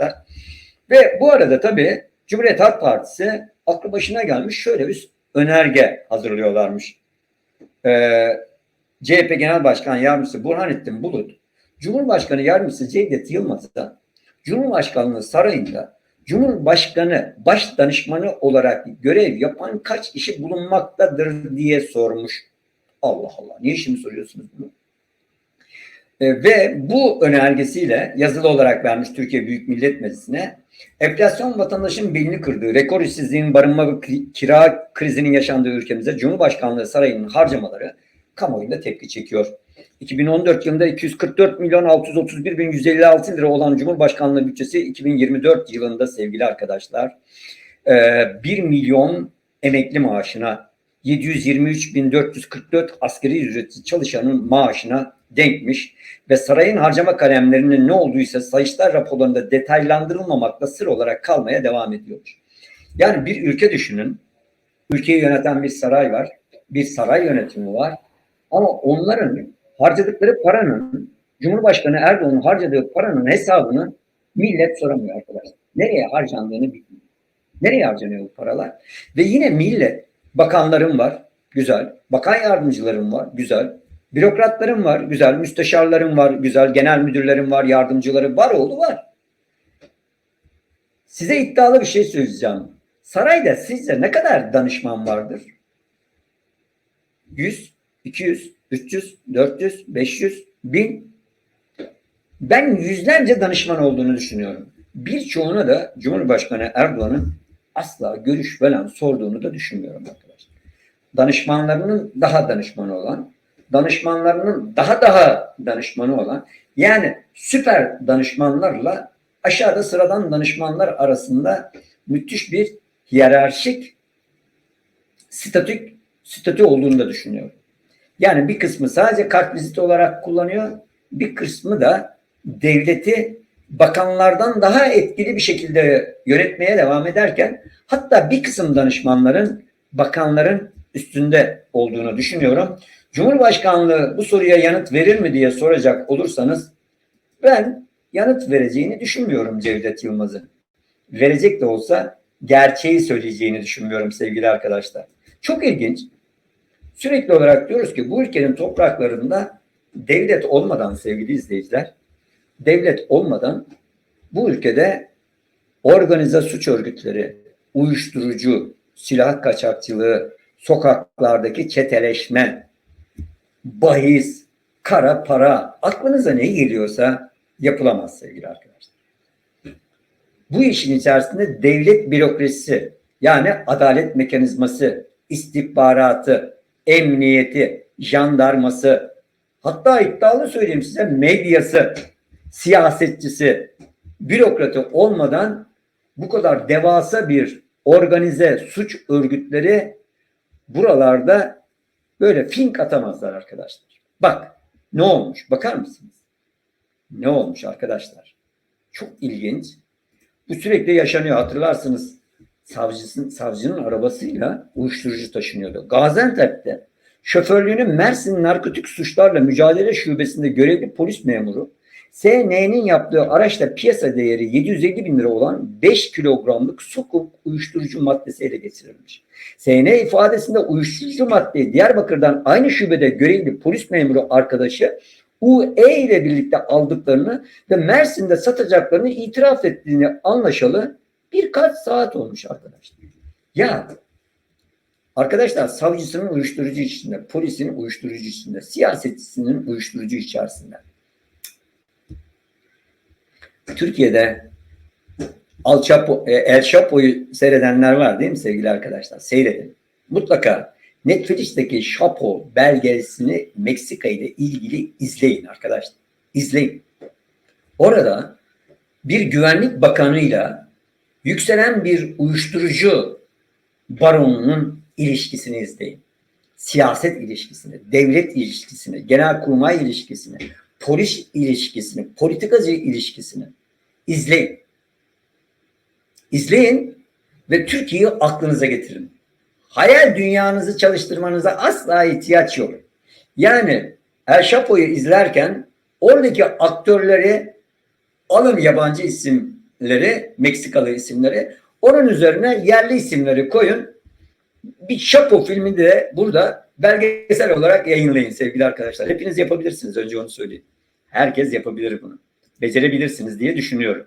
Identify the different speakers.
Speaker 1: arkadaşlar. Ve bu arada tabii Cumhuriyet Halk Partisi aklı başına gelmiş şöyle bir önerge hazırlıyorlarmış. Ee, CHP Genel Başkan Yardımcısı Burhanettin Bulut, Cumhurbaşkanı Yardımcısı Cevdet Yılmaz'a Cumhurbaşkanlığı sarayında Cumhurbaşkanı baş danışmanı olarak görev yapan kaç kişi bulunmaktadır diye sormuş. Allah Allah. Niye şimdi soruyorsunuz bunu? E, ve bu önergesiyle yazılı olarak vermiş Türkiye Büyük Millet Meclisi'ne enflasyon vatandaşın belini kırdığı, rekor işsizliğin, barınma ve kira krizinin yaşandığı ülkemize Cumhurbaşkanlığı Sarayı'nın harcamaları kamuoyunda tepki çekiyor. 2014 yılında 244 milyon 631 bin 156 lira olan Cumhurbaşkanlığı bütçesi 2024 yılında sevgili arkadaşlar e, 1 milyon emekli maaşına 723 bin 444 asgari ücretli çalışanın maaşına denkmiş ve sarayın harcama kalemlerinin ne olduysa Sayıştay raporlarında detaylandırılmamakla sır olarak kalmaya devam ediyor. Yani bir ülke düşünün. Ülkeyi yöneten bir saray var. Bir saray yönetimi var. Ama onların harcadıkları paranın Cumhurbaşkanı Erdoğan'ın harcadığı paranın hesabını millet soramıyor arkadaşlar. Nereye harcandığını bilmiyor. Nereye harcanıyor bu paralar? Ve yine millet bakanlarım var. Güzel. Bakan yardımcılarım var. Güzel. Bürokratlarım var. Güzel. Müsteşarlarım var. Güzel. Genel müdürlerim var. Yardımcıları var. Oğlu var. Size iddialı bir şey söyleyeceğim. Sarayda sizce ne kadar danışman vardır? 100, 200, 300, 400, 500, 1000. Ben yüzlerce danışman olduğunu düşünüyorum. Birçoğuna da Cumhurbaşkanı Erdoğan'ın asla görüş falan sorduğunu da düşünmüyorum arkadaşlar. Danışmanlarının daha danışmanı olan, danışmanlarının daha daha danışmanı olan, yani süper danışmanlarla aşağıda sıradan danışmanlar arasında müthiş bir hiyerarşik statü, statü olduğunu da düşünüyorum. Yani bir kısmı sadece kart viziti olarak kullanıyor, bir kısmı da devleti bakanlardan daha etkili bir şekilde yönetmeye devam ederken hatta bir kısım danışmanların bakanların üstünde olduğunu düşünüyorum. Cumhurbaşkanlığı bu soruya yanıt verir mi diye soracak olursanız ben yanıt vereceğini düşünmüyorum Cevdet Yılmaz'ın. Verecek de olsa gerçeği söyleyeceğini düşünmüyorum sevgili arkadaşlar. Çok ilginç. Sürekli olarak diyoruz ki bu ülkenin topraklarında devlet olmadan sevgili izleyiciler, devlet olmadan bu ülkede organize suç örgütleri, uyuşturucu, silah kaçakçılığı, sokaklardaki çeteleşme, bahis, kara para, aklınıza ne geliyorsa yapılamaz sevgili arkadaşlar. Bu işin içerisinde devlet bürokrasisi, yani adalet mekanizması, istihbaratı, emniyeti, jandarması, hatta iddialı söyleyeyim size medyası, siyasetçisi, bürokratı olmadan bu kadar devasa bir organize suç örgütleri buralarda böyle fink atamazlar arkadaşlar. Bak ne olmuş bakar mısınız? Ne olmuş arkadaşlar? Çok ilginç. Bu sürekli yaşanıyor hatırlarsınız. Savcısın, savcının arabasıyla uyuşturucu taşınıyordu. Gaziantep'te şoförlüğünü Mersin Narkotik Suçlarla Mücadele Şubesi'nde görevli polis memuru SN'nin yaptığı araçla piyasa değeri 750 bin lira olan 5 kilogramlık sokuk uyuşturucu maddesi ele geçirilmiş. SN ifadesinde uyuşturucu maddeyi Diyarbakır'dan aynı şubede görevli polis memuru arkadaşı UE ile birlikte aldıklarını ve Mersin'de satacaklarını itiraf ettiğini anlaşalı birkaç saat olmuş arkadaşlar. Ya arkadaşlar savcısının uyuşturucu içinde, polisin uyuşturucu içinde, siyasetçisinin uyuşturucu içerisinde. Türkiye'de Al Chapo, e, El Chapo'yu seyredenler var değil mi sevgili arkadaşlar? Seyredin. Mutlaka Netflix'teki Chapo belgeselini Meksika ile ilgili izleyin arkadaşlar. İzleyin. Orada bir güvenlik bakanıyla yükselen bir uyuşturucu baronunun ilişkisini izleyin. Siyaset ilişkisini, devlet ilişkisini, genelkurmay ilişkisini, polis ilişkisini, politikacı ilişkisini izleyin. İzleyin ve Türkiye'yi aklınıza getirin. Hayal dünyanızı çalıştırmanıza asla ihtiyaç yok. Yani El Chapo'yu izlerken oradaki aktörleri alın yabancı isim isimleri, Meksikalı isimleri. Onun üzerine yerli isimleri koyun. Bir Chapo filmi de burada belgesel olarak yayınlayın sevgili arkadaşlar. Hepiniz yapabilirsiniz önce onu söyleyeyim. Herkes yapabilir bunu. Becerebilirsiniz diye düşünüyorum.